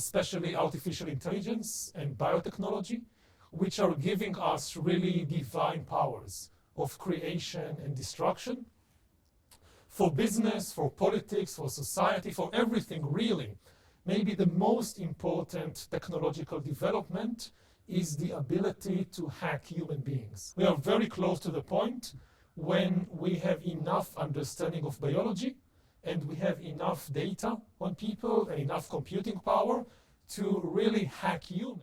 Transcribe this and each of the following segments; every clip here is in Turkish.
especially artificial intelligence and biotechnology, which are giving us really divine powers of creation and destruction. For business, for politics, for society, for everything, really, maybe the most important technological development is the ability to hack human beings. We are very close to the point when we have enough understanding of biology and we have enough data on people and enough computing power to really hack humans.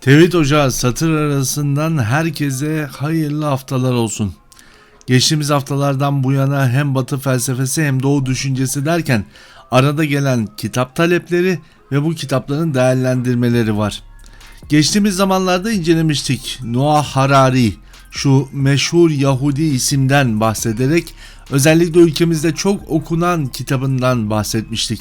Tevhid Ocağı satır arasından herkese hayırlı haftalar olsun. Geçtiğimiz haftalardan bu yana hem batı felsefesi hem doğu düşüncesi derken arada gelen kitap talepleri ve bu kitapların değerlendirmeleri var. Geçtiğimiz zamanlarda incelemiştik Noah Harari şu meşhur Yahudi isimden bahsederek özellikle ülkemizde çok okunan kitabından bahsetmiştik.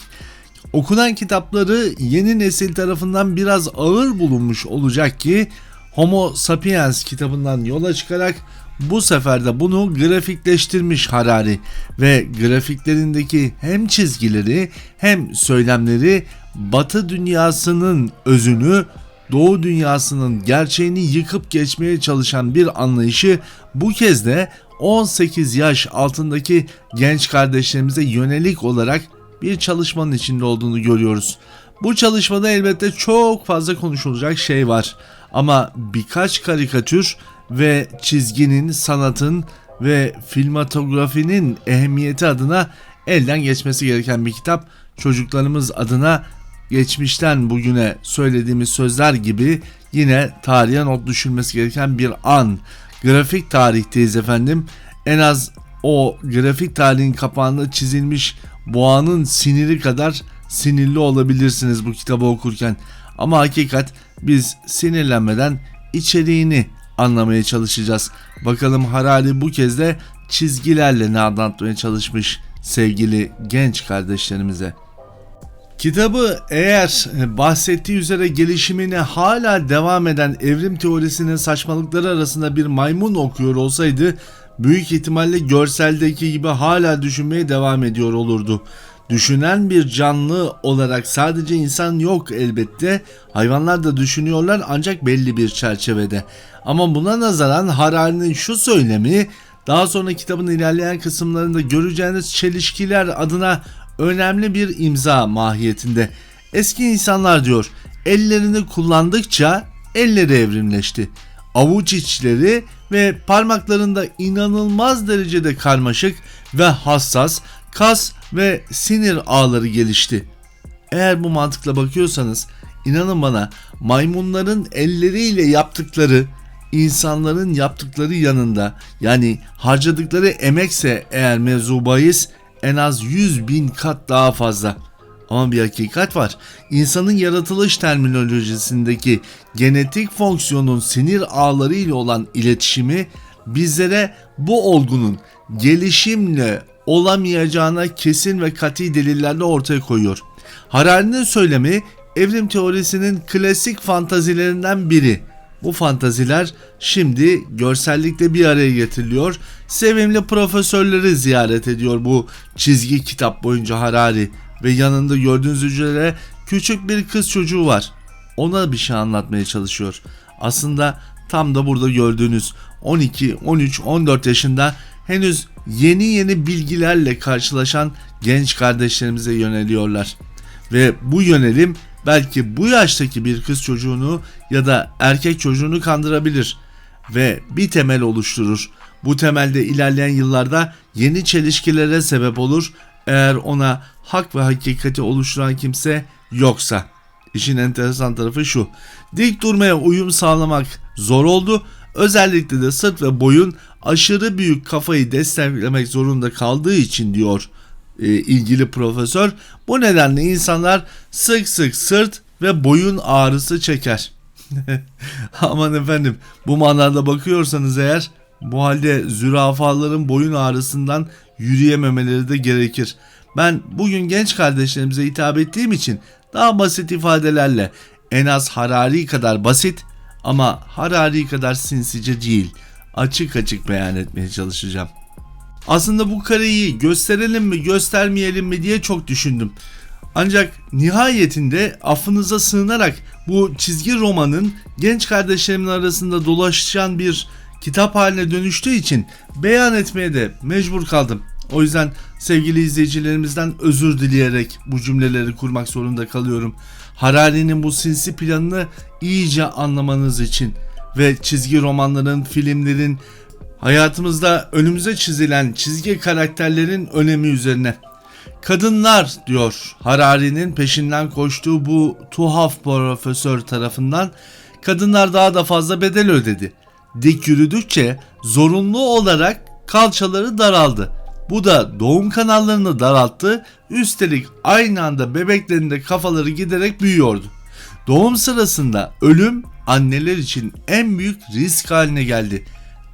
Okunan kitapları yeni nesil tarafından biraz ağır bulunmuş olacak ki Homo Sapiens kitabından yola çıkarak bu sefer de bunu grafikleştirmiş Harari ve grafiklerindeki hem çizgileri hem söylemleri Batı dünyasının özünü Doğu dünyasının gerçeğini yıkıp geçmeye çalışan bir anlayışı bu kez de 18 yaş altındaki genç kardeşlerimize yönelik olarak bir çalışmanın içinde olduğunu görüyoruz. Bu çalışmada elbette çok fazla konuşulacak şey var. Ama birkaç karikatür ve çizginin, sanatın ve filmatografinin ehemmiyeti adına elden geçmesi gereken bir kitap. Çocuklarımız adına geçmişten bugüne söylediğimiz sözler gibi yine tarihe not düşülmesi gereken bir an. Grafik tarihteyiz efendim. En az o grafik tarihin kapağında çizilmiş boğanın siniri kadar sinirli olabilirsiniz bu kitabı okurken. Ama hakikat biz sinirlenmeden içeriğini anlamaya çalışacağız. Bakalım Harari bu kez de çizgilerle ne anlatmaya çalışmış sevgili genç kardeşlerimize. Kitabı eğer bahsettiği üzere gelişimine hala devam eden evrim teorisinin saçmalıkları arasında bir maymun okuyor olsaydı büyük ihtimalle görseldeki gibi hala düşünmeye devam ediyor olurdu. Düşünen bir canlı olarak sadece insan yok elbette. Hayvanlar da düşünüyorlar ancak belli bir çerçevede. Ama buna nazaran Harari'nin şu söylemi daha sonra kitabın ilerleyen kısımlarında göreceğiniz çelişkiler adına önemli bir imza mahiyetinde. Eski insanlar diyor ellerini kullandıkça elleri evrimleşti. Avuç içleri ve parmaklarında inanılmaz derecede karmaşık ve hassas kas ve sinir ağları gelişti. Eğer bu mantıkla bakıyorsanız inanın bana maymunların elleriyle yaptıkları insanların yaptıkları yanında yani harcadıkları emekse eğer mevzu bahis en az 100 bin kat daha fazla. Ama bir hakikat var. İnsanın yaratılış terminolojisindeki genetik fonksiyonun sinir ağları ile olan iletişimi bizlere bu olgunun gelişimle olamayacağına kesin ve kati delillerle ortaya koyuyor. Harari'nin söylemi evrim teorisinin klasik fantazilerinden biri. Bu fantaziler şimdi görsellikle bir araya getiriliyor. Sevimli profesörleri ziyaret ediyor bu çizgi kitap boyunca Harari ve yanında gördüğünüz üzere küçük bir kız çocuğu var. Ona bir şey anlatmaya çalışıyor. Aslında tam da burada gördüğünüz 12, 13, 14 yaşında henüz yeni yeni bilgilerle karşılaşan genç kardeşlerimize yöneliyorlar. Ve bu yönelim belki bu yaştaki bir kız çocuğunu ya da erkek çocuğunu kandırabilir ve bir temel oluşturur. Bu temelde ilerleyen yıllarda yeni çelişkilere sebep olur eğer ona hak ve hakikati oluşturan kimse yoksa. İşin enteresan tarafı şu. Dik durmaya uyum sağlamak zor oldu. Özellikle de sırt ve boyun aşırı büyük kafayı desteklemek zorunda kaldığı için diyor e, ilgili profesör. Bu nedenle insanlar sık sık sırt ve boyun ağrısı çeker. Aman efendim bu manada bakıyorsanız eğer bu halde zürafaların boyun ağrısından yürüyememeleri de gerekir. Ben bugün genç kardeşlerimize hitap ettiğim için daha basit ifadelerle en az Harari kadar basit Ama Harari kadar sinsice değil. Açık açık beyan etmeye çalışacağım. Aslında bu kareyi gösterelim mi göstermeyelim mi diye çok düşündüm. Ancak nihayetinde affınıza sığınarak bu çizgi romanın genç kardeşlerimin arasında dolaşan bir kitap haline dönüştüğü için beyan etmeye de mecbur kaldım. O yüzden sevgili izleyicilerimizden özür dileyerek bu cümleleri kurmak zorunda kalıyorum. Harari'nin bu sinsi planını iyice anlamanız için ve çizgi romanların, filmlerin, hayatımızda önümüze çizilen çizgi karakterlerin önemi üzerine. Kadınlar diyor Harari'nin peşinden koştuğu bu tuhaf profesör tarafından kadınlar daha da fazla bedel ödedi. Dik yürüdükçe zorunlu olarak kalçaları daraldı. Bu da doğum kanallarını daralttı. Üstelik aynı anda bebeklerinde kafaları giderek büyüyordu. Doğum sırasında ölüm anneler için en büyük risk haline geldi.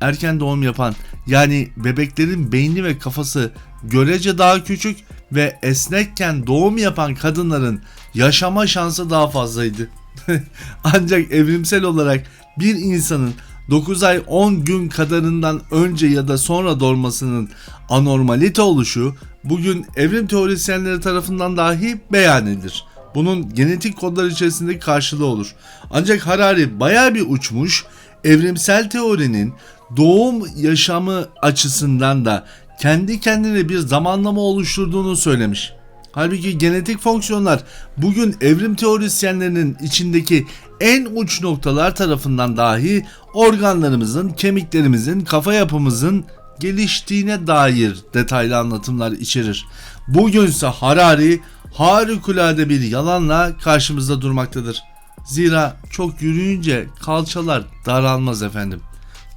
Erken doğum yapan yani bebeklerin beyni ve kafası görece daha küçük ve esnekken doğum yapan kadınların yaşama şansı daha fazlaydı. Ancak evrimsel olarak bir insanın 9 ay 10 gün kadarından önce ya da sonra doğmasının anormalite oluşu bugün evrim teorisyenleri tarafından dahi beyan edilir. Bunun genetik kodlar içerisindeki karşılığı olur. Ancak Harari baya bir uçmuş, evrimsel teorinin doğum yaşamı açısından da kendi kendine bir zamanlama oluşturduğunu söylemiş. Halbuki genetik fonksiyonlar bugün evrim teorisyenlerinin içindeki en uç noktalar tarafından dahi organlarımızın, kemiklerimizin, kafa yapımızın geliştiğine dair detaylı anlatımlar içerir. Bugünse Harari harikulade bir yalanla karşımızda durmaktadır. Zira çok yürüyünce kalçalar daralmaz efendim.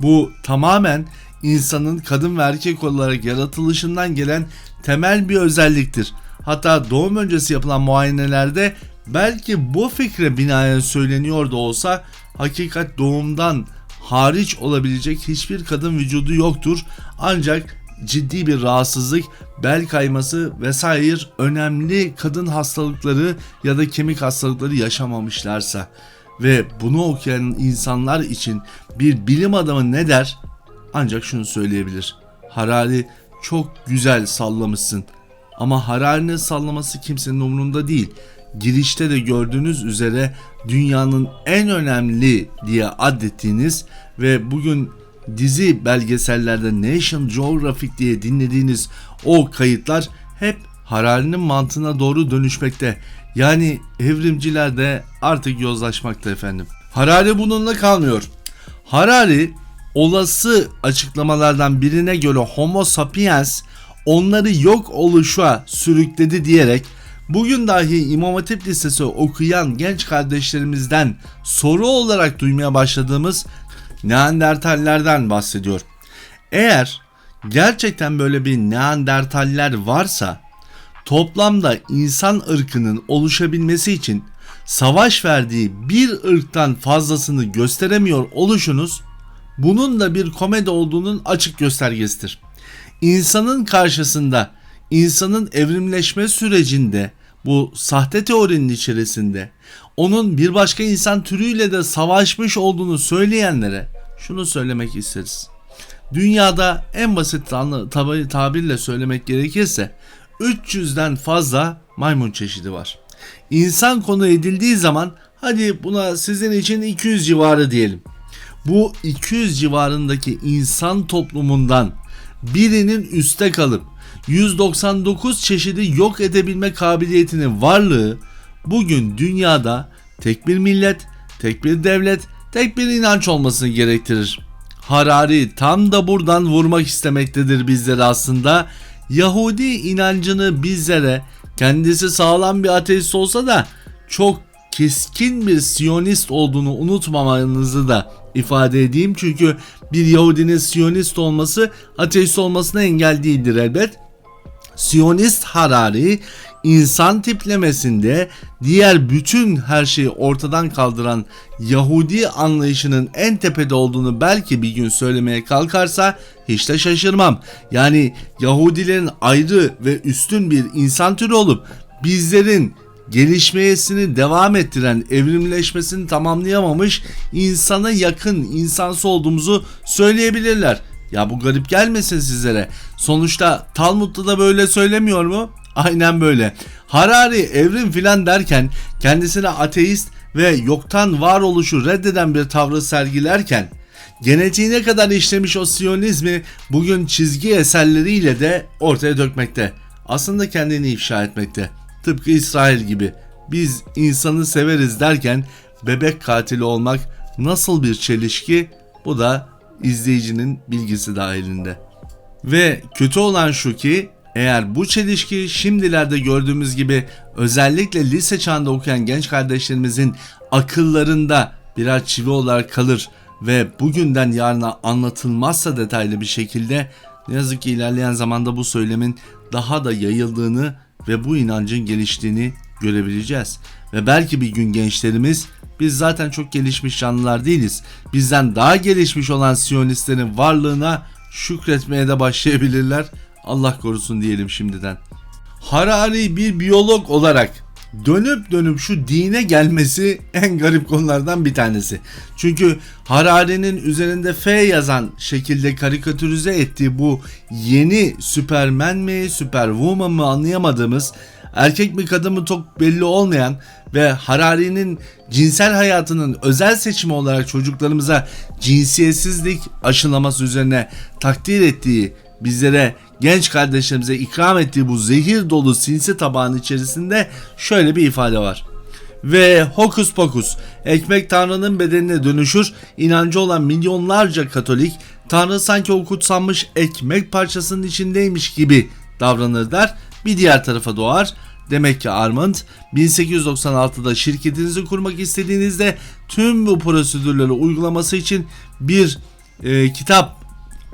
Bu tamamen insanın kadın ve erkek olarak yaratılışından gelen temel bir özelliktir. Hatta doğum öncesi yapılan muayenelerde belki bu fikre binaen söyleniyor da olsa hakikat doğumdan hariç olabilecek hiçbir kadın vücudu yoktur. Ancak ciddi bir rahatsızlık, bel kayması vesaire önemli kadın hastalıkları ya da kemik hastalıkları yaşamamışlarsa ve bunu okuyan insanlar için bir bilim adamı ne der? Ancak şunu söyleyebilir. Harari çok güzel sallamışsın. Ama Harari'nin sallaması kimsenin umurunda değil. Girişte de gördüğünüz üzere dünyanın en önemli diye adettiğiniz ve bugün dizi belgesellerde Nation Geographic diye dinlediğiniz o kayıtlar hep Harari'nin mantığına doğru dönüşmekte. Yani evrimciler de artık yozlaşmakta efendim. Harari bununla kalmıyor. Harari olası açıklamalardan birine göre Homo sapiens onları yok oluşa sürükledi diyerek bugün dahi İmam Hatip Lisesi okuyan genç kardeşlerimizden soru olarak duymaya başladığımız Neandertallerden bahsediyor. Eğer gerçekten böyle bir Neandertaller varsa toplamda insan ırkının oluşabilmesi için savaş verdiği bir ırktan fazlasını gösteremiyor oluşunuz bunun da bir komedi olduğunun açık göstergesidir. İnsanın karşısında insanın evrimleşme sürecinde bu sahte teorinin içerisinde onun bir başka insan türüyle de savaşmış olduğunu söyleyenlere şunu söylemek isteriz. Dünyada en basit tabirle söylemek gerekirse 300'den fazla maymun çeşidi var. İnsan konu edildiği zaman hadi buna sizin için 200 civarı diyelim. Bu 200 civarındaki insan toplumundan birinin üste kalıp 199 çeşidi yok edebilme kabiliyetinin varlığı bugün dünyada tek bir millet, tek bir devlet, tek bir inanç olmasını gerektirir. Harari tam da buradan vurmak istemektedir bizlere aslında. Yahudi inancını bizlere kendisi sağlam bir ateist olsa da çok keskin bir Siyonist olduğunu unutmamanızı da ifade edeyim. Çünkü bir Yahudinin Siyonist olması ateist olmasına engel değildir elbet. Siyonist Harari insan tiplemesinde diğer bütün her şeyi ortadan kaldıran Yahudi anlayışının en tepede olduğunu belki bir gün söylemeye kalkarsa hiç de şaşırmam. Yani Yahudilerin ayrı ve üstün bir insan türü olup bizlerin gelişmesini devam ettiren, evrimleşmesini tamamlayamamış insana yakın insansı olduğumuzu söyleyebilirler. Ya bu garip gelmesin sizlere. Sonuçta Talmud'da da böyle söylemiyor mu? Aynen böyle. Harari evrim filan derken kendisine ateist ve yoktan varoluşu reddeden bir tavrı sergilerken genetiğine kadar işlemiş o siyonizmi bugün çizgi eserleriyle de ortaya dökmekte. Aslında kendini ifşa etmekte. Tıpkı İsrail gibi. Biz insanı severiz derken bebek katili olmak nasıl bir çelişki? Bu da izleyicinin bilgisi dahilinde. Ve kötü olan şu ki eğer bu çelişki şimdilerde gördüğümüz gibi özellikle lise çağında okuyan genç kardeşlerimizin akıllarında birer çivi olarak kalır ve bugünden yarına anlatılmazsa detaylı bir şekilde ne yazık ki ilerleyen zamanda bu söylemin daha da yayıldığını ve bu inancın geliştiğini görebileceğiz. Ve belki bir gün gençlerimiz biz zaten çok gelişmiş canlılar değiliz. Bizden daha gelişmiş olan Siyonistlerin varlığına şükretmeye de başlayabilirler. Allah korusun diyelim şimdiden. Harari bir biyolog olarak dönüp dönüp şu dine gelmesi en garip konulardan bir tanesi. Çünkü Harari'nin üzerinde F yazan şekilde karikatürize ettiği bu yeni Superman mi, Superwoman mı anlayamadığımız erkek mi kadın mı çok belli olmayan ve Harari'nin cinsel hayatının özel seçimi olarak çocuklarımıza cinsiyetsizlik aşılaması üzerine takdir ettiği bizlere genç kardeşlerimize ikram ettiği bu zehir dolu sinsi tabağın içerisinde şöyle bir ifade var. Ve hokus pokus ekmek tanrının bedenine dönüşür inancı olan milyonlarca katolik tanrı sanki o kutsanmış ekmek parçasının içindeymiş gibi davranır der bir diğer tarafa doğar. Demek ki Armand 1896'da şirketinizi kurmak istediğinizde tüm bu prosedürleri uygulaması için bir e, kitap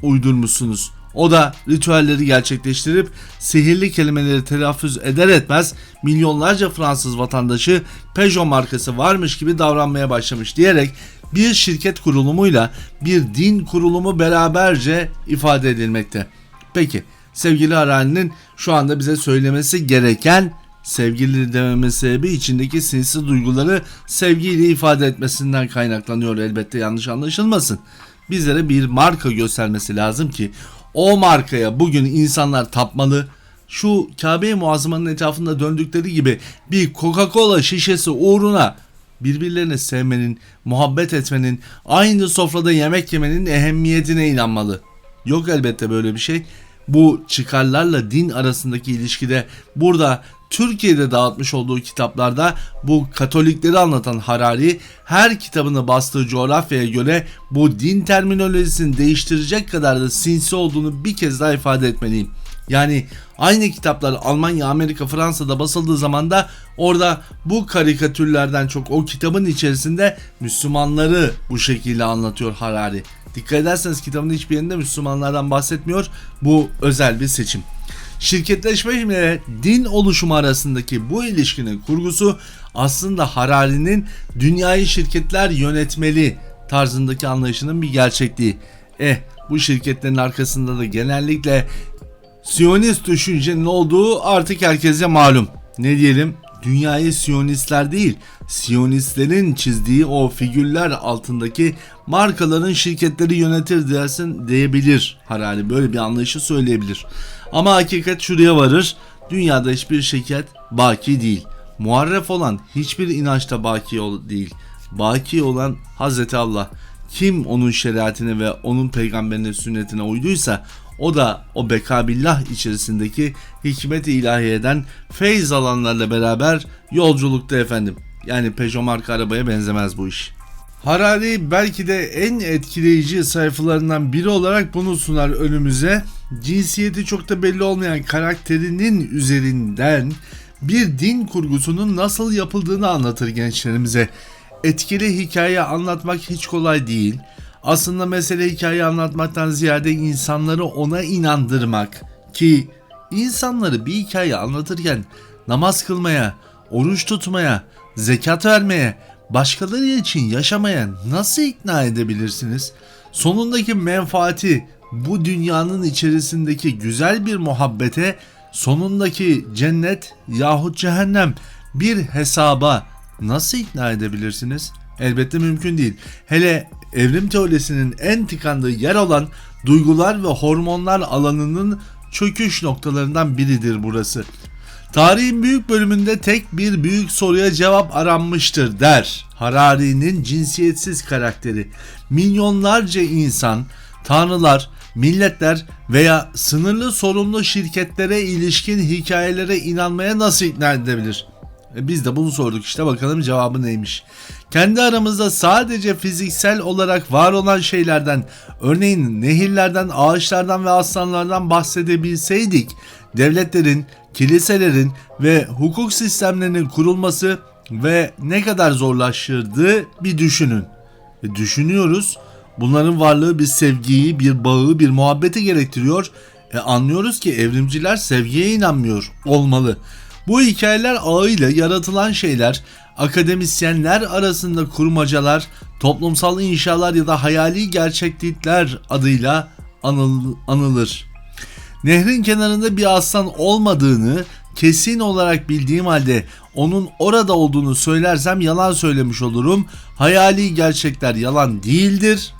uydurmuşsunuz. O da ritüelleri gerçekleştirip sihirli kelimeleri telaffuz eder etmez milyonlarca Fransız vatandaşı Peugeot markası varmış gibi davranmaya başlamış diyerek bir şirket kurulumuyla bir din kurulumu beraberce ifade edilmekte. Peki sevgili Harani'nin şu anda bize söylemesi gereken sevgili dememesi sebebi içindeki sinsi duyguları sevgiyle ifade etmesinden kaynaklanıyor elbette yanlış anlaşılmasın. Bizlere bir marka göstermesi lazım ki o markaya bugün insanlar tapmalı. Şu Kabe-i Muazzama'nın etrafında döndükleri gibi bir Coca-Cola şişesi uğruna birbirlerini sevmenin, muhabbet etmenin, aynı sofrada yemek yemenin ehemmiyetine inanmalı. Yok elbette böyle bir şey. Bu çıkarlarla din arasındaki ilişkide burada Türkiye'de dağıtmış olduğu kitaplarda bu Katolikleri anlatan Harari her kitabını bastığı coğrafyaya göre bu din terminolojisini değiştirecek kadar da sinsi olduğunu bir kez daha ifade etmeliyim. Yani aynı kitaplar Almanya, Amerika, Fransa'da basıldığı zaman da orada bu karikatürlerden çok o kitabın içerisinde Müslümanları bu şekilde anlatıyor Harari. Dikkat ederseniz kitabın hiçbir yerinde Müslümanlardan bahsetmiyor. Bu özel bir seçim. Şirketleşme ile din oluşumu arasındaki bu ilişkinin kurgusu aslında Harari'nin dünyayı şirketler yönetmeli tarzındaki anlayışının bir gerçekliği. Eh bu şirketlerin arkasında da genellikle Siyonist düşüncenin olduğu artık herkese malum. Ne diyelim? Dünyayı Siyonistler değil, Siyonistlerin çizdiği o figürler altındaki markaların şirketleri yönetir dersin diyebilir Harari. Böyle bir anlayışı söyleyebilir. Ama hakikat şuraya varır. Dünyada hiçbir şirket baki değil. Muharref olan hiçbir inançta baki değil. Baki olan Hazreti Allah. Kim onun şeriatine ve onun peygamberinin sünnetine uyduysa o da o bekabillah içerisindeki hikmet-i ilahiyeden feyz alanlarla beraber yolculukta efendim. Yani Peugeot marka arabaya benzemez bu iş. Harari belki de en etkileyici sayfalarından biri olarak bunu sunar önümüze. Cinsiyeti çok da belli olmayan karakterinin üzerinden bir din kurgusunun nasıl yapıldığını anlatır gençlerimize. Etkili hikaye anlatmak hiç kolay değil. Aslında mesele hikaye anlatmaktan ziyade insanları ona inandırmak ki insanları bir hikaye anlatırken namaz kılmaya, oruç tutmaya, zekat vermeye, başkaları için yaşamaya nasıl ikna edebilirsiniz? Sonundaki menfaati bu dünyanın içerisindeki güzel bir muhabbete sonundaki cennet yahut cehennem bir hesaba nasıl ikna edebilirsiniz? Elbette mümkün değil. Hele evrim teorisinin en tıkandığı yer olan duygular ve hormonlar alanının çöküş noktalarından biridir burası. Tarihin büyük bölümünde tek bir büyük soruya cevap aranmıştır der. Harari'nin cinsiyetsiz karakteri. Milyonlarca insan, tanrılar, milletler veya sınırlı sorumlu şirketlere ilişkin hikayelere inanmaya nasıl ikna edebilir? E biz de bunu sorduk işte bakalım cevabı neymiş. Kendi aramızda sadece fiziksel olarak var olan şeylerden, örneğin nehirlerden, ağaçlardan ve aslanlardan bahsedebilseydik, devletlerin, kiliselerin ve hukuk sistemlerinin kurulması ve ne kadar zorlaşırdı bir düşünün. E düşünüyoruz. Bunların varlığı bir sevgiyi, bir bağı, bir muhabbeti gerektiriyor. E anlıyoruz ki evrimciler sevgiye inanmıyor olmalı. Bu hikayeler ağıyla yaratılan şeyler akademisyenler arasında kurmacalar, toplumsal inşalar ya da hayali gerçeklikler adıyla anıl- anılır. Nehrin kenarında bir aslan olmadığını kesin olarak bildiğim halde onun orada olduğunu söylersem yalan söylemiş olurum. Hayali gerçekler yalan değildir.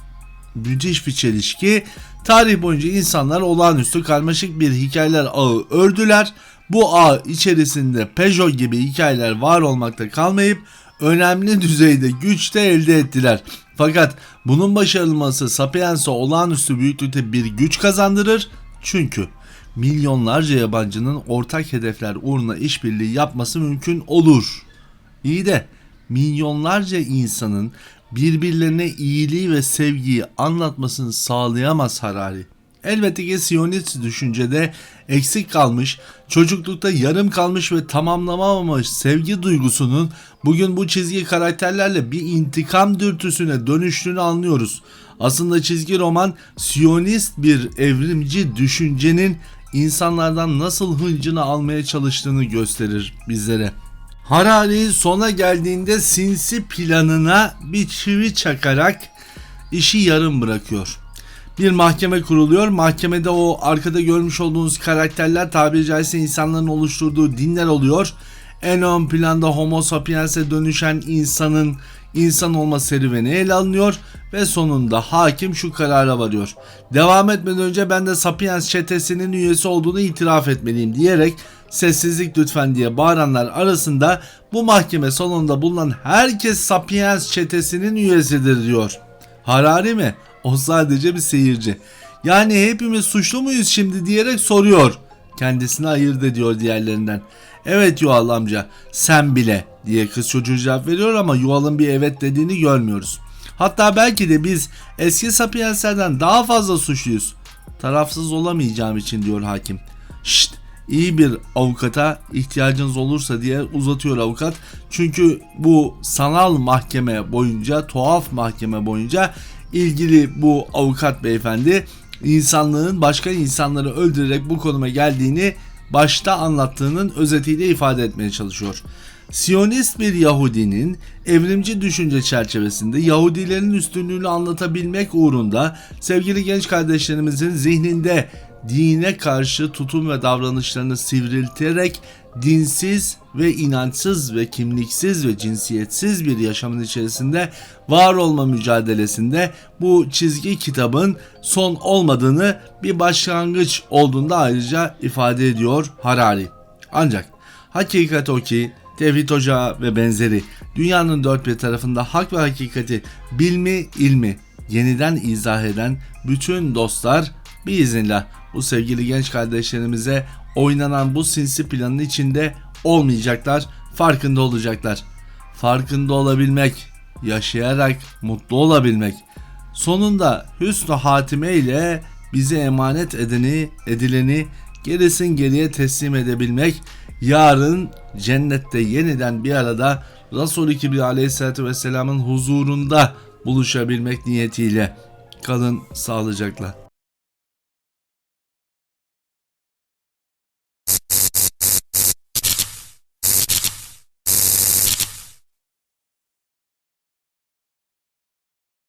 Müthiş bir çelişki. Tarih boyunca insanlar olağanüstü karmaşık bir hikayeler ağı ördüler. Bu ağ içerisinde Peugeot gibi hikayeler var olmakta kalmayıp önemli düzeyde güç de elde ettiler. Fakat bunun başarılması Sapiens'e olağanüstü büyüklükte bir güç kazandırır. Çünkü milyonlarca yabancının ortak hedefler uğruna işbirliği yapması mümkün olur. İyi de milyonlarca insanın birbirlerine iyiliği ve sevgiyi anlatmasını sağlayamaz Harari. Elbette ki Siyonist düşüncede eksik kalmış, çocuklukta yarım kalmış ve tamamlanamamış sevgi duygusunun bugün bu çizgi karakterlerle bir intikam dürtüsüne dönüştüğünü anlıyoruz. Aslında çizgi roman Siyonist bir evrimci düşüncenin insanlardan nasıl hıncını almaya çalıştığını gösterir bizlere. Harari sona geldiğinde sinsi planına bir çivi çakarak işi yarım bırakıyor. Bir mahkeme kuruluyor. Mahkemede o arkada görmüş olduğunuz karakterler tabiri caizse insanların oluşturduğu dinler oluyor. En ön planda homo sapiens'e dönüşen insanın insan olma serüveni ele alınıyor ve sonunda hakim şu karara varıyor. Devam etmeden önce ben de Sapiens çetesinin üyesi olduğunu itiraf etmeliyim diyerek sessizlik lütfen diye bağıranlar arasında bu mahkeme salonunda bulunan herkes Sapiens çetesinin üyesidir diyor. Harari mi? O sadece bir seyirci. Yani hepimiz suçlu muyuz şimdi diyerek soruyor. Kendisini ayırt ediyor diğerlerinden. Evet Yuval amca sen bile diye kız çocuğu cevap veriyor ama Yuval'ın bir evet dediğini görmüyoruz. Hatta belki de biz eski sapienslerden daha fazla suçluyuz. Tarafsız olamayacağım için diyor hakim. Şşt iyi bir avukata ihtiyacınız olursa diye uzatıyor avukat. Çünkü bu sanal mahkeme boyunca, tuhaf mahkeme boyunca ilgili bu avukat beyefendi insanlığın başka insanları öldürerek bu konuma geldiğini başta anlattığının özetiyle ifade etmeye çalışıyor. Siyonist bir Yahudinin evrimci düşünce çerçevesinde Yahudilerin üstünlüğünü anlatabilmek uğrunda sevgili genç kardeşlerimizin zihninde dine karşı tutum ve davranışlarını sivrilterek dinsiz ve inançsız ve kimliksiz ve cinsiyetsiz bir yaşamın içerisinde var olma mücadelesinde bu çizgi kitabın son olmadığını bir başlangıç olduğunda ayrıca ifade ediyor Harari. Ancak hakikat o ki Tevhid Ocağı ve benzeri dünyanın dört bir tarafında hak ve hakikati bilmi ilmi yeniden izah eden bütün dostlar biiznillah bu sevgili genç kardeşlerimize oynanan bu sinsi planın içinde olmayacaklar, farkında olacaklar. Farkında olabilmek, yaşayarak mutlu olabilmek. Sonunda hüsnü hatime ile bize emanet edeni, edileni gerisin geriye teslim edebilmek, yarın cennette yeniden bir arada Resul-i Kibriya aleyhissalatü vesselamın huzurunda buluşabilmek niyetiyle kalın sağlıcakla.